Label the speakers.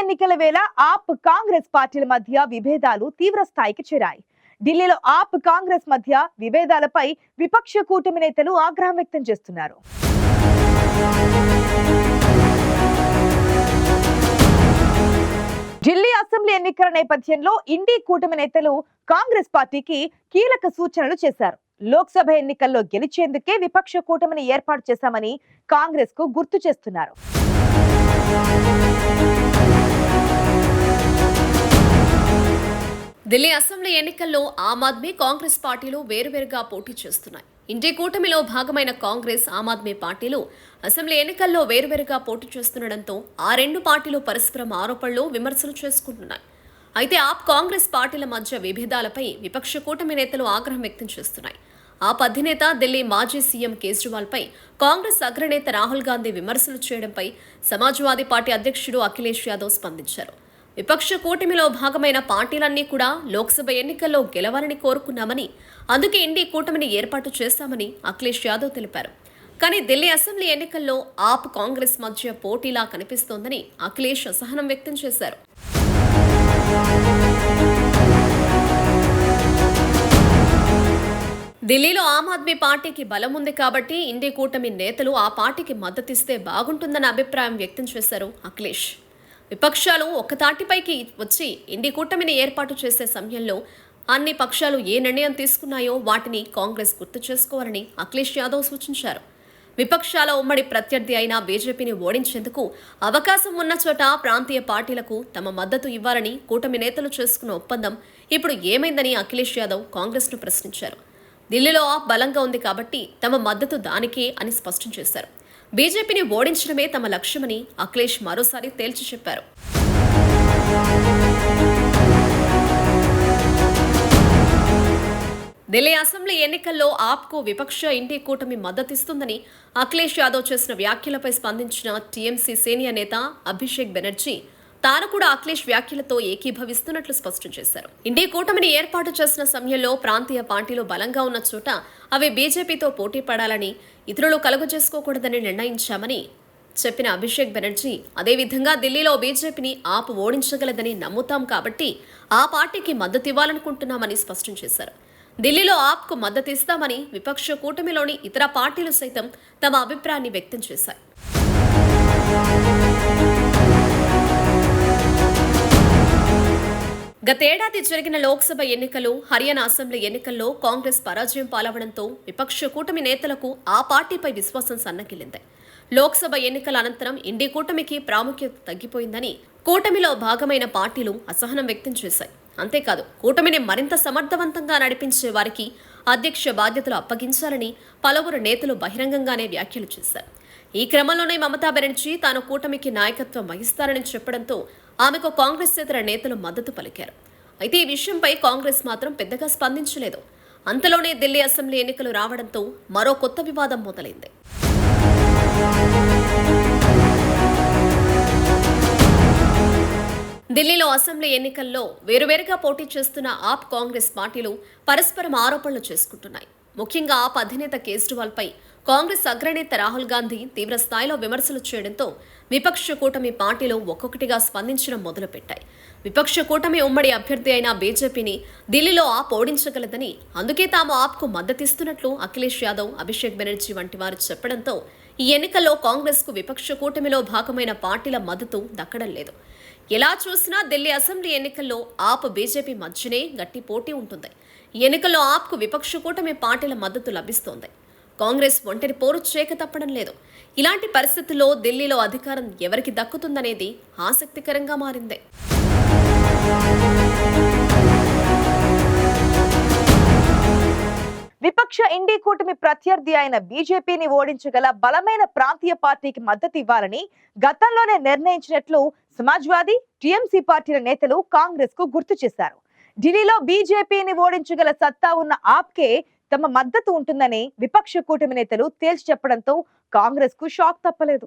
Speaker 1: ఎన్నికల వేళ ఆప్ కాంగ్రెస్ పార్టీల మధ్య విభేదాలు తీవ్ర స్థాయికి చేరాయి. ఢిల్లీలో ఆప్ కాంగ్రెస్ మధ్య విభేదాలపై విపక్ష కూటమి నేతలు ఆగ్రహం వ్యక్తం చేస్తున్నారు. ఢిల్లీ అసెంబ్లీ ఎన్నికల నేపథ్యంలో ఇండి కూటమి నేతలు కాంగ్రెస్ పార్టీకి కీలక సూచనలు చేశారు. లోక్సభ ఎన్నికల్లో గెలిచేందుకే విపక్ష కూటమిని ఏర్పాటు చేశామని కాంగ్రెస్కు గుర్తు చేస్తున్నారు.
Speaker 2: ఢిల్లీ అసెంబ్లీ ఎన్నికల్లో ఆమ్ ఆద్మీ కాంగ్రెస్ పార్టీలు వేరువేరుగా పోటీ చేస్తున్నాయి. ఇంటి కూటమిలో భాగమైన కాంగ్రెస్ ఆమ్ ఆద్మీ పార్టీలు అసెంబ్లీ ఎన్నికల్లో వేరువేరుగా పోటీ చేస్తుండటంతో ఆ రెండు పార్టీలు పరస్పరం ఆరోపణలు విమర్శలు చేసుకుంటున్నాయి. అయితే ఆప్ కాంగ్రెస్ పార్టీల మధ్య విభేదాలపై విపక్ష కూటమి నేతలు ఆగ్రహం వ్యక్తం చేస్తున్నాయి. ఆప్ అధినేత ఢిల్లీ మాజీ సీఎం కేజ్రీవాల్పై కాంగ్రెస్ అగ్రనేత రాహుల్ గాంధీ విమర్శలు చేయడంపై సమాజ్వాదీ పార్టీ అధ్యక్షుడు అఖిలేష్ యాదవ్ స్పందించారు. విపక్ష కూటమిలో భాగమైన పార్టీలన్నీ కూడా లోక్సభ ఎన్నికల్లో గెలవాలని కోరుకున్నామని అందుకే ఇండి కూటమిని ఏర్పాటు చేశామని అఖిలేష్ యాదవ్ తెలిపారు. కానీ ఢిల్లీ అసెంబ్లీ ఎన్నికల్లో ఆప్ కాంగ్రెస్ మధ్య పోటీలా కనిపిస్తోందని అఖిలేష్ అసహనం వ్యక్తం చేశారు. ఢిల్లీలో ఆమ్ ఆద్మీ పార్టీకి బలం ఉంది కాబట్టి ఇండి కూటమి నేతలు ఆ పార్టీకి మద్దతిస్తే బాగుంటుందన్న అభిప్రాయం వ్యక్తం చేశారు అఖిలేష్. విపక్షాలు ఒక్కతాటిపైకి వచ్చి ఇండి కూటమిని ఏర్పాటు చేసే సమయంలో అన్ని పక్షాలు ఏ నిర్ణయం తీసుకున్నాయో వాటిని కాంగ్రెస్ గుర్తు చేసుకోవాలని అఖిలేష్ యాదవ్ సూచించారు. విపక్షాల ఉమ్మడి ప్రత్యర్థి అయిన బీజేపీని ఓడించేందుకు అవకాశం ఉన్న చోట ప్రాంతీయ పార్టీలకు తమ మద్దతు ఇవ్వాలని కూటమి నేతలు చేసుకున్న ఒప్పందం ఇప్పుడు ఏమైందని అఖిలేష్ యాదవ్ కాంగ్రెస్ను ప్రశ్నించారు. ఢిల్లీలో బలంగా ఉంది కాబట్టి తమ మద్దతు దానికే అని స్పష్టం చేశారు. బీజేపీని ఓడించడమే తమ లక్ష్యమని అఖిలేష్ మరోసారి తేల్చి చెప్పారు. ఢిల్లీ అసెంబ్లీ ఎన్నికల్లో ఆప్కు విపక్ష ఇంటి కూటమి మద్దతిస్తుందని అఖిలేష్ యాదవ్ చేసిన వ్యాఖ్యలపై స్పందించిన టీఎంసీ సీనియర్ నేత అభిషేక్ బెనర్జీ తాను కూడా అఖిలేష్ వ్యాఖ్యలతో ఏకీభవిస్తున్నట్లు స్పష్టం చేశారు. ఇండి కూటమిని ఏర్పాటు చేసిన సమయంలో ప్రాంతీయ పార్టీలు బలంగా ఉన్న చోట అవి బీజేపీతో పోటీ పడాలని ఇతరులు కలుగు చేసుకోకూడదని నిర్ణయించామని చెప్పిన అభిషేక్ బెనర్జీ అదేవిధంగా ఢిల్లీలో బీజేపీని ఆపు ఓడించగలదని నమ్ముతాం కాబట్టి ఆ పార్టీకి మద్దతు ఇవ్వాలనుకుంటున్నామని స్పష్టం చేశారు. ఢిల్లీలో ఆప్కు మద్దతు ఇస్తామని విపక్ష కూటమిలోని ఇతర పార్టీలు సైతం తమ అభిప్రాయాన్ని వ్యక్తం చేశాయి. గతేడాది జరిగిన లోక్సభ ఎన్నికలు హర్యానా అసెంబ్లీ ఎన్నికల్లో కాంగ్రెస్ పరాజయం పాలవడంతో విపక్ష కూటమి నేతలకు ఆ పార్టీపై విశ్వాసం సన్నగిల్లింది. లోక్సభ ఎన్నికల అనంతరం ఇండి కూటమికి ప్రాముఖ్యత తగ్గిపోయిందని కూటమిలో భాగమైన పార్టీలు అసహనం వ్యక్తం చేశాయి. అంతేకాదు కూటమిని మరింత సమర్థవంతంగా నడిపించే వారికి అధ్యక్ష బాధ్యతలు అప్పగించాలని పలువురు నేతలు బహిరంగంగానే వ్యాఖ్యలు చేశారు. ఈ క్రమంలోనే మమతా బెనర్జీ తాను కూటమికి నాయకత్వం వహిస్తారని చెప్పడంతో ఆమెకు కాంగ్రెస్ ఇతర నేతలు మద్దతు పలికారు. అయితే ఈ విషయంపై కాంగ్రెస్ మాత్రం పెద్దగా స్పందించలేదు. అంతలోనే ఢిల్లీ అసెంబ్లీ ఎన్నికలు రావడంతో మరో కొత్త వివాదం మొదలైంది. ఢిల్లీలో అసెంబ్లీ ఎన్నికల్లో వేరువేరుగా పోటీ చేస్తున్న ఆప్ కాంగ్రెస్ పార్టీలు పరస్పరం ఆరోపణలు చేసుకుంటున్నాయి. ముఖ్యంగా ఆప్ అధినేత కేజ్రీవాల్పై కాంగ్రెస్ అగ్రనేత రాహుల్ గాంధీ తీవ్ర స్థాయిలో విమర్శలు చేయడంతో విపక్ష కూటమి పార్టీలో ఒక్కొక్కటిగా స్పందించడం మొదలుపెట్టాయి. విపక్ష కూటమి ఉమ్మడి అభ్యర్థి అయిన బీజేపీని ఢిల్లీలో ఆప్ ఓడించగలదని అందుకే తాము ఆప్కు మద్దతిస్తున్నట్లు అఖిలేష్ యాదవ్ అభిషేక్ బెనర్జీ వంటి వారు చెప్పడంతో ఈ ఎన్నికల్లో కాంగ్రెస్కు విపక్ష కూటమిలో భాగమైన పార్టీల మద్దతు దక్కడం లేదు. ఎలా చూసినా ఢిల్లీ అసెంబ్లీ ఎన్నికల్లో ఆప్ బీజేపీ మధ్యనే గట్టి పోటీ ఉంటుంది. ఎన్నికల్లో ఆప్కు విపక్ష కూటమి పార్టీల మద్దతు లభిస్తోంది. కాంగ్రెస్ ఒంటరి పోరు చేయక తప్పడం లేదు. ఇలాంటి పరిస్థితుల్లో ఢిల్లీలో అధికారం ఎవరికి దక్కుతుందనేది ఆసక్తికరంగా మారింది.
Speaker 1: విపక్ష ఇండి కూటమి ప్రత్యర్థి అయిన బీజేపీని ఓడించగల బలమైన ప్రాంతీయ పార్టీకి మద్దతు ఇవ్వాలని గతంలోనే నిర్ణయించినట్లు సమాజ్వాదీ టీఎంసీ పార్టీల నేతలు కాంగ్రెస్కు గుర్తు చేశారు. ఢిల్లీలో బీజేపీని ఓడించగల సత్తా ఉన్న ఆప్కే తమ మద్దతు ఉంటుందని విపక్ష కూటమి నేతలు తేల్చి చెప్పడంతో కాంగ్రెస్కు షాక్ తప్పలేదు.